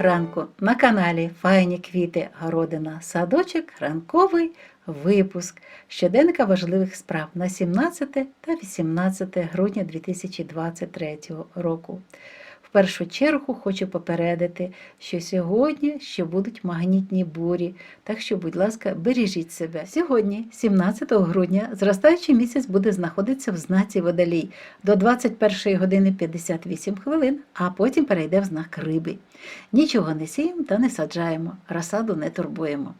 ранку. На каналі Файні квіти, городина, садочок, ранковий випуск щоденника важливих справ на 17 та 18 грудня 2023 року. В першу чергу хочу попередити, що сьогодні ще будуть магнітні бурі, так що, будь ласка, бережіть себе. Сьогодні, 17 грудня, зростаючий місяць буде знаходитися в знаці водолій до 21 години 58 хвилин, а потім перейде в знак риби. Нічого не сіємо та не саджаємо, розсаду не турбуємо.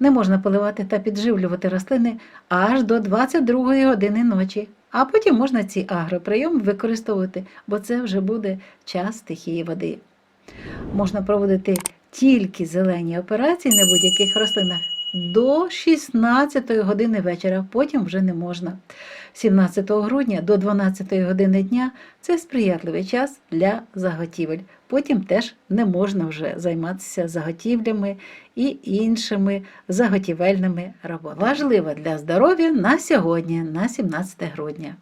Не можна поливати та підживлювати рослини аж до 22 години ночі. А потім можна ці агроприйоми використовувати, бо це вже буде час стихії води. Можна проводити тільки зелені операції на будь-яких рослинах до 16 години вечора, потім вже не можна. 17 грудня до 12 години дня це сприятливий час для заготівель. Потім теж не можна вже займатися заготівлями і іншими заготівельними роботами. Важливо для здоров'я на сьогодні, на 17 грудня.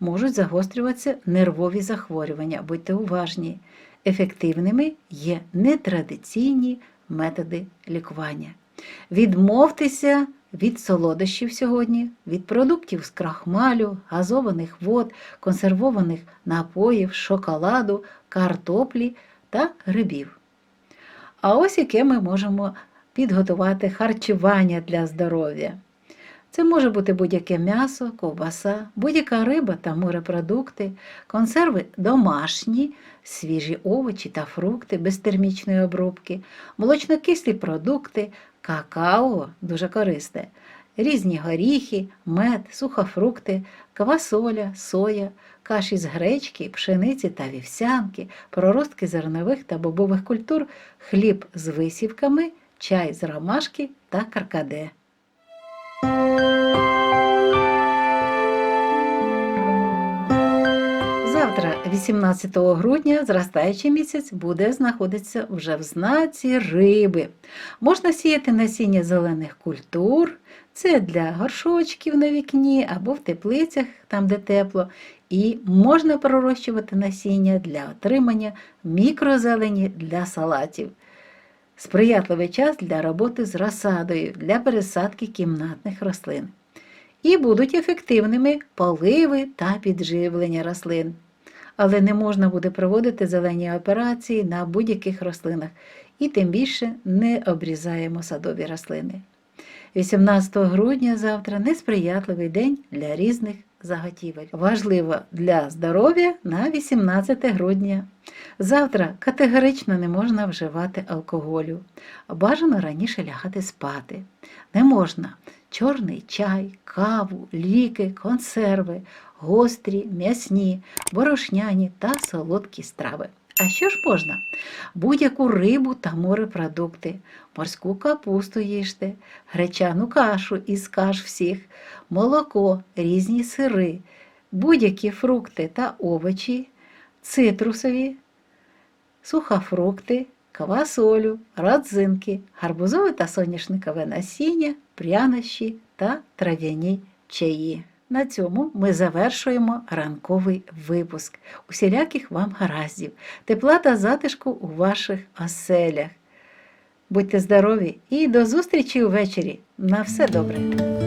Можуть загострюватися нервові захворювання, будьте уважні. Ефективними є нетрадиційні методи лікування. Відмовтеся від солодощів сьогодні, від продуктів з крахмалю, газованих вод, консервованих напоїв, шоколаду, картоплі та грибів. А ось яке ми можемо підготувати харчування для здоров'я. Це може бути будь-яке м'ясо, ковбаса, будь-яка риба та морепродукти, консерви домашні, свіжі овочі та фрукти без термічної обробки, молочнокислі продукти, какао дуже корисне, різні горіхи, мед, сухофрукти, квасоля, соя, каші з гречки, пшениці та вівсянки, проростки зернових та бобових культур, хліб з висівками, чай з ромашки та каркаде. 18 грудня, зростаючий місяць буде знаходитися вже в знаці риби. Можна сіяти насіння зелених культур, це для горшочків на вікні або в теплицях, там де тепло. І можна пророщувати насіння для отримання мікрозелені для салатів. Сприятливий час для роботи з розсадою, для пересадки кімнатних рослин. І будуть ефективними поливи та підживлення рослин. Але не можна буде проводити зелені операції на будь-яких рослинах і тим більше не обрізаємо садові рослини. 18 грудня завтра несприятливий день для різних заготівель. Важливо для здоров'я на 18 грудня. Завтра категорично не можна вживати алкоголю. Бажано раніше лягати спати. Не можна чорний чай, каву, ліки, консерви, гострі, м'ясні, борошняні та солодкі страви. А що ж можна? Будь-яку рибу та морепродукти, морську капусту їжте, гречану кашу із каш всіх, молоко, різні сири, будь-які фрукти та овочі, цитрусові, сухофрукти, квасолю, родзинки, гарбузове та соняшникове насіння, прянощі та трав'яні чаї. На цьому ми завершуємо ранковий випуск. Усіляких вам гараздів, тепла та затишку у ваших оселях. Будьте здорові і до зустрічі увечері. На все добре!